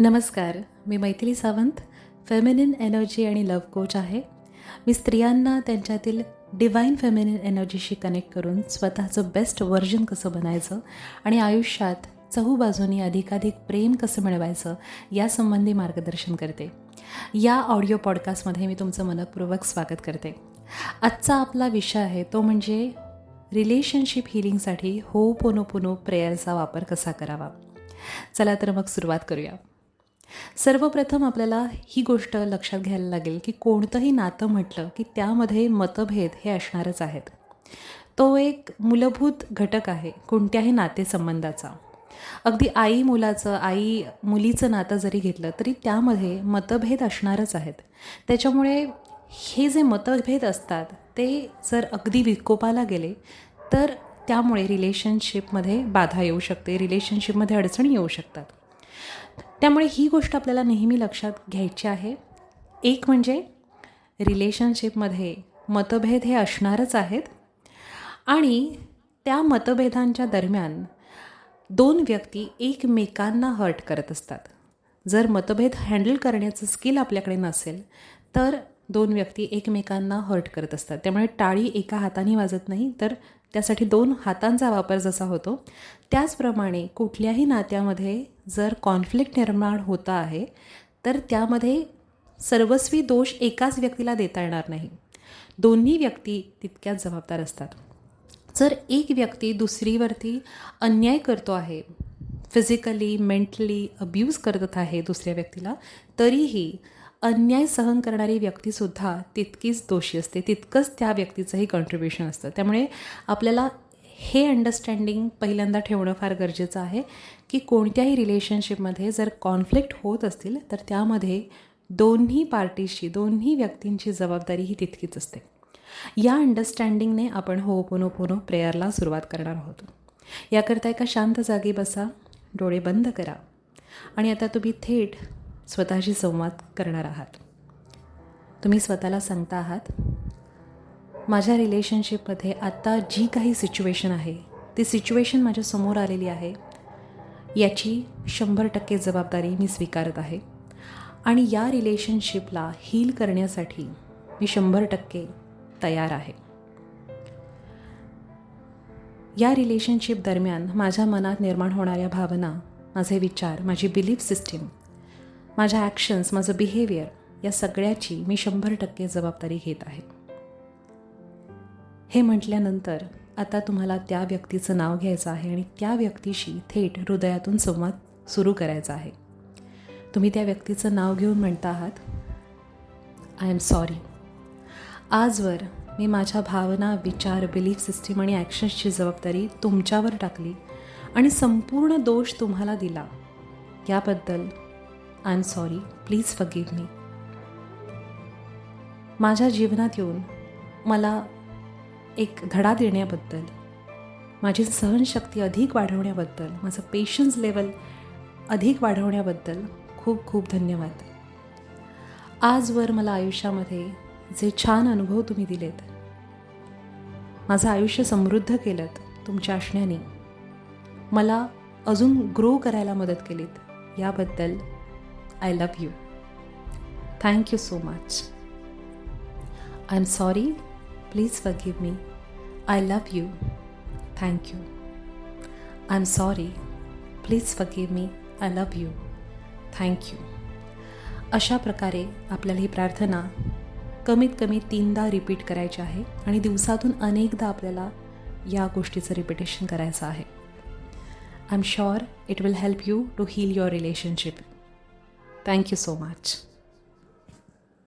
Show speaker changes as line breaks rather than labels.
नमस्कार मी Maithili Sawant feminine energy आणि लव कोच आहे. मी स्त्रियांना त्यांच्यातील डिवाईन फेमिनिन एनर्जीशी कनेक्ट करून स्वतःचं बेस्ट व्हर्जन कसं बनायचं आणि आयुष्यात चहूबाजूनी अधिकाधिक प्रेम कसं मिळवायचं यासंबंधी मार्गदर्शन करते. या ऑडिओ पॉडकास्टमध्ये मी तुमचं मनपूर्वक स्वागत करते. आजचा आपला विषय आहे तो म्हणजे रिलेशनशिप हिलिंगसाठी हो पोनो पोनो प्रेयरचा वापर कसा करावा? चला तर मग सुरुवात करूया. सर्वप्रथम आपल्याला ही गोष्ट लक्षात घ्यायला लागेल की कोणतंही नातं म्हटलं की त्यामध्ये मतभेद हे असणारच आहेत. तो एक मूलभूत घटक आहे कोणत्याही नातेसंबंधाचा. अगदी आई मुलाचं आई मुलीचं नातं जरी घेतलं तरी त्यामध्ये मतभेद असणारच आहेत. त्याच्यामुळे हे जे मतभेद असतात ते जर अगदी विकोपाला गेले तर त्यामुळे रिलेशनशिपमध्ये बाधा येऊ शकते रिलेशनशिपमध्ये अडचणी येऊ शकतात. त्यामुळे ही गोष्ट आपल्याला नेहमी लक्षात घ्यायची आहे. एक म्हणजे रिलेशनशिपमध्ये मतभेद हे असणारच आहेत आणि त्या मतभेदांच्या दरम्यान दोन व्यक्ती एकमेकांना हर्ट करत असतात. जर मतभेद हँडल करण्याचं स्किल आपल्याकडे नसेल तर दोन व्यक्ती एकमेकांना हर्ट करत असतात. त्यामुळे टाळी एका हाताने वाजत नाही तर त्यासाठी दोन हातांचा वापर जसा होतो त्याचप्रमाणे कुठल्याही नात्यामध्ये जर कॉन्फ्लिक्ट निर्माण होता आहे तर त्यामध्ये सर्वस्वी दोष एकाच व्यक्तीला देता येणार नाही. दोन्ही व्यक्ती तितक्याच जबाबदार असतात. जर एक व्यक्ती दुसरीवरती अन्याय करतो आहे फिजिकली मेंटली अब्यूज करत आहे दुसऱ्या व्यक्तीला तरीही अन्याय सहन करणारी व्यक्तीसुद्धा तितकीच दोषी असते. तितकंच त्या व्यक्तीचंही कॉन्ट्रीब्युशन असतं. त्यामुळे आपल्याला हे अंडरस्टँडिंग पहिल्यांदा ठेवणं फार गरजेचं आहे की कोणत्याही रिलेशनशिपमध्ये जर कॉन्फ्लिक्ट होत असतील तर त्यामध्ये दोन्ही पार्टीशी दोन्ही व्यक्तींची जबाबदारी ही तितकीच असते. या अंडरस्टँडिंगने आपण हो पुनो प्रेयरला सुरुवात करणार आहोत. याकरता एका शांत जागी बसा डोळे बंद करा. आणि आता तुम्ही थेट स्वतःशी संवाद करणार आहात. तुम्ही स्वतःला सांगता आहात माझ्या रिलेशनशिपमध्ये आत्ता जी काही सिच्युएशन आहे ती सिच्युएशन माझ्यासमोर आलेली आहे. याची शंभर टक्के जबाबदारी मी स्वीकारत आहे आणि या रिलेशनशिपला हील करण्यासाठी मी शंभर टक्के तयार आहे. या रिलेशनशिप दरम्यान माझ्या मनात निर्माण होणाऱ्या भावना माझे विचार माझी बिलीफ सिस्टीम माझ्या ॲक्शन्स माझं बिहेवियर या सगळ्याची मी शंभर टक्के जबाबदारी घेत आहे. हे म्हटल्यानंतर आता तुम्हाला त्या व्यक्तीचं नाव घ्यायचं आहे आणि त्या व्यक्तीशी थेट हृदयातून संवाद सुरू करायचा आहे. तुम्ही त्या व्यक्तीचं नाव घेऊन म्हणता आहात आय एम सॉरी आजवर मी माझ्या भावना विचार बिलीफ सिस्टीम आणि ॲक्शन्सची जबाबदारी तुमच्यावर टाकली आणि संपूर्ण दोष तुम्हाला दिला. याबद्दल I am sorry please forgive me माझ्या जीवनात येऊन मला एक धडा देण्याबद्दल माझी सहनशक्ती अधिक वाढवण्याबद्दल माझं पेशन्स लेवल अधिक वाढवण्याबद्दल खूप खूप धन्यवाद. आजवर मला आयुष्यामध्ये जे छान अनुभव तुम्ही दिलेत माझं आयुष्य समृद्ध केलं तुमच्या असण्याने मला अजून ग्रो करायला मदत केलीत याबद्दल I love you thank you so much I am sorry please forgive me I love you thank you I am sorry please forgive me I love you thank you अशा प्रकारे आपल्याला ही प्रार्थना कमीत कमी तीनदा रिपीट करायची आहे आणि दिवसातून अनेकदा आपल्याला या गोष्टीचं रिपिटेशन करायचं आहे. I am sure it will help you to heal your relationship Thank you so much.